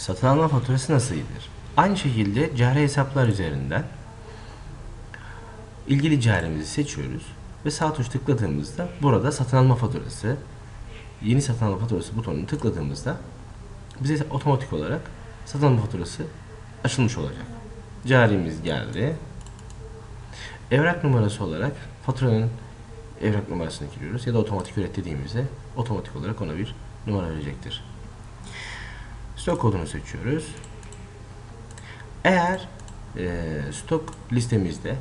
satın alma faturası nasıl gidilir? Aynı şekilde cari hesaplar üzerinden ilgili carimizi seçiyoruz ve sağ tuş tıkladığımızda burada satın alma faturası yeni satın alma faturası butonunu tıkladığımızda bize otomatik olarak satın alma faturası açılmış olacak. Carimiz geldi. Evrak numarası olarak faturanın evrak numarasını giriyoruz ya da otomatik üret dediğimizde otomatik olarak ona bir numara verecektir. Stok kodunu seçiyoruz. Eğer e, stok listemizde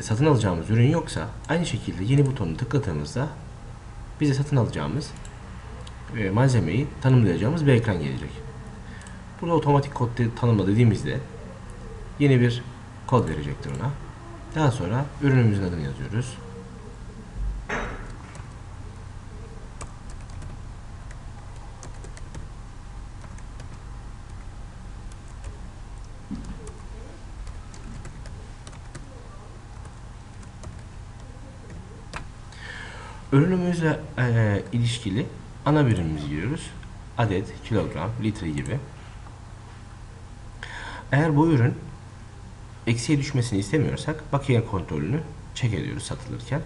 satın alacağımız ürün yoksa aynı şekilde yeni butonu tıkladığımızda bize satın alacağımız e, malzemeyi tanımlayacağımız bir ekran gelecek. Burada otomatik kod de- tanımla dediğimizde yeni bir kod verecektir ona. Daha sonra ürünümüzün adını yazıyoruz. Ürünümüzle eee, ilişkili ana birimimizi giriyoruz. Adet, kilogram, litre gibi. Eğer bu ürün eksiye düşmesini istemiyorsak bakiye kontrolünü check ediyoruz satılırken.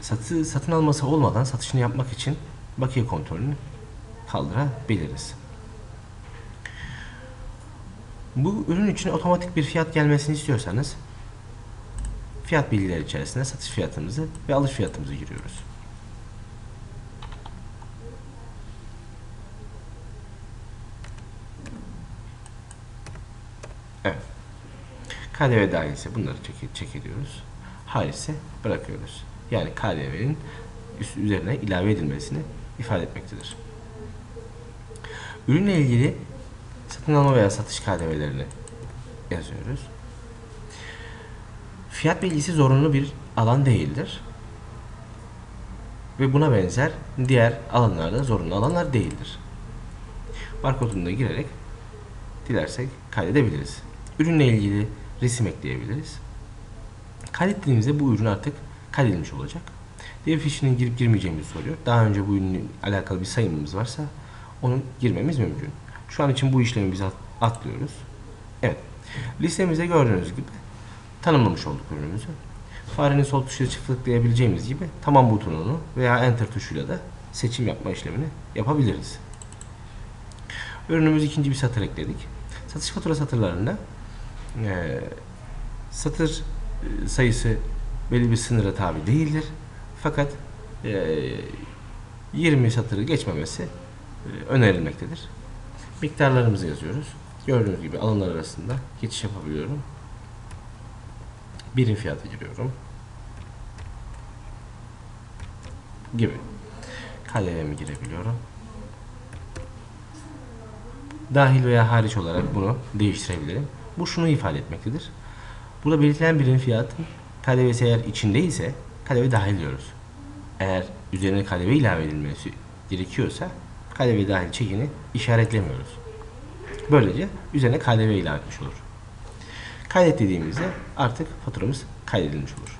Satı, satın alması olmadan satışını yapmak için bakiye kontrolünü kaldırabiliriz. Bu ürün için otomatik bir fiyat gelmesini istiyorsanız fiyat bilgileri içerisinde satış fiyatımızı ve alış fiyatımızı giriyoruz. Evet. KDV dahilse bunları çek, çek ediyoruz. Hayır ise bırakıyoruz. Yani KDV'nin üzerine ilave edilmesini ifade etmektedir. Ürünle ilgili satın alma veya satış KDV'lerini yazıyoruz. Fiyat bilgisi zorunlu bir alan değildir. Ve buna benzer diğer alanlarda zorunlu alanlar değildir. Barkodunu da girerek dilersek kaydedebiliriz. Ürünle ilgili resim ekleyebiliriz. Kaydettiğimizde bu ürün artık kaydedilmiş olacak. Diğer fişinin girip girmeyeceğimizi soruyor. Daha önce bu ürünle alakalı bir sayımımız varsa onu girmemiz mümkün. Şu an için bu işlemi biz at- atlıyoruz. Evet. Listemizde gördüğünüz gibi tanımlamış olduk ürünümüzü. Farenin sol tuşuyla çift tıklayabileceğimiz gibi tamam butonunu veya enter tuşuyla da seçim yapma işlemini yapabiliriz. Ürünümüz ikinci bir satır ekledik. Satış fatura satırlarında eee, satır e, sayısı belli bir sınıra tabi değildir. Fakat eee, 20 satırı geçmemesi e, önerilmektedir. Miktarlarımızı yazıyoruz. Gördüğünüz gibi alanlar arasında geçiş yapabiliyorum. Birim fiyatı giriyorum. Gibi. KDV'mi girebiliyorum. Dahil veya hariç olarak bunu değiştirebilirim. Bu şunu ifade etmektedir. Burada belirtilen birim fiyatın KDV'si eğer içindeyse KDV dahil diyoruz. Eğer üzerine KDV ilave edilmesi gerekiyorsa KDV dahil çekini işaretlemiyoruz. Böylece üzerine KDV ilave etmiş olur. Kaydet dediğimizde artık faturamız kaydedilmiş olur.